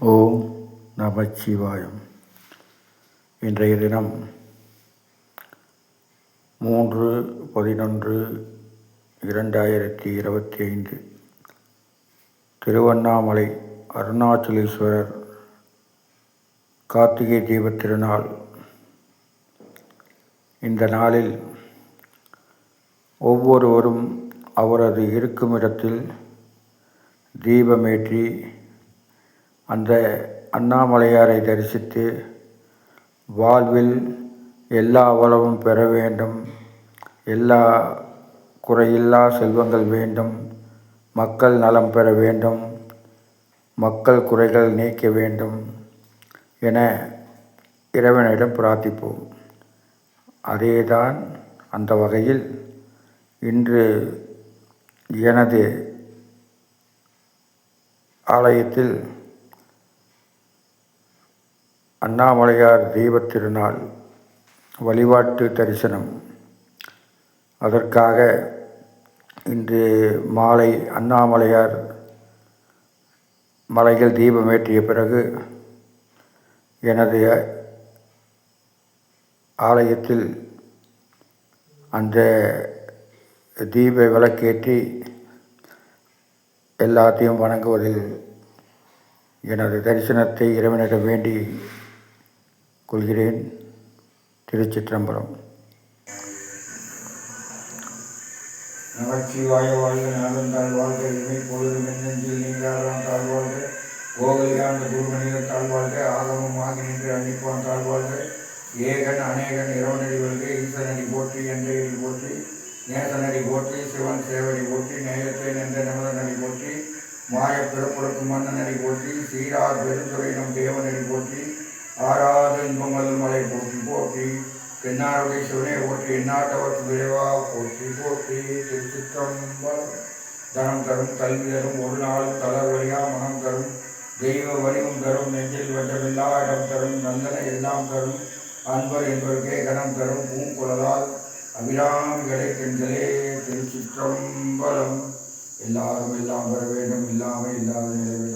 ஓம் நமச்சிவாயம் இன்றைய தினம் மூன்று பதினொன்று இரண்டாயிரத்தி இருபத்தி ஐந்து திருவண்ணாமலை அருணாச்சலேஸ்வரர் கார்த்திகை தீபத் திருநாள். இந்த நாளில் ஒவ்வொருவரும் அவரது இருக்குமிடத்தில் தீபமேற்றி அந்த அண்ணாமலையாரை தரிசித்து வாழ்வில் எல்லா வளமும் பெற வேண்டும் எல்லா குறையில்லா செல்வங்கள் வேண்டும் மக்கள் நலம் பெற வேண்டும் மக்கள் குறைகள் நீக்க வேண்டும் என இறைவனிடம் பிரார்த்திப்போம். அதேதான் அந்த வகையில் இன்று எனது ஆலயத்தில் அண்ணாமலையார் தீபத் திருநாள் வழிபாட்டு தரிசனம். அதற்காக இன்று மாலை அண்ணாமலையார் மலைகள் தீபமேற்றிய பிறகு எனது ஆலயத்தில் அந்த தீப விளக்கேற்றி எல்லாத்தையும் வணங்குவதில் எனது தரிசனத்தை இறைவனிடம் வேண்டி கொள்கிறேன். திருச்சிற்றம்பலம். நமச்சிவாய வாழ்க நாளந்தாள் வாழ்க இமை பொழுது மின்னஞ்சில் நீங்காதான் தாழ்வாழ்க கோகலியாண்ட குருமணிகள் தாழ்வாழ்க ஆகமம் ஆகி நின்று அன்னிப்பான் தாழ்வாழ்க ஏகன் அநேகன் இரவனடி வருக ஈசனடி போற்றி என்றடி போற்றி நேசனடி போற்றி சிவன் சேவடி போற்றி நேயத்தை நின்ற நிமலனடி போற்றி மாய பிறப்புறக்கும் மன்னனடி போற்றி சீரார் பெருந்துறையினம் நம் தேவனடி போற்றி ஆறாத இன்பமல் மலை போற்றி போற்றி தென்னாருடைய சிவனை போற்றி எந்நாட்டவர்க்கு விரைவா போற்றி போற்றி. திருச்சிற்றம்பலம் தனம் தரும் கல்வி தரும் ஒரு நாளும் தளர்வழியா மனம் தரும். தெய்வ வடிவம் தரும் நெஞ்சில் வஞ்சமில்லா இடம் தரும் நந்தனை எல்லாம் தரும். அன்பர் என்பவர்க்கே கனம் தரும் பூங்குழலால் அபிராமிகளை பெண்களே திருச்சிற்றம்பலம். எல்லாரும் எல்லாம் வர வேண்டும் இல்லாமல் இல்லாத நிலை வேண்டும்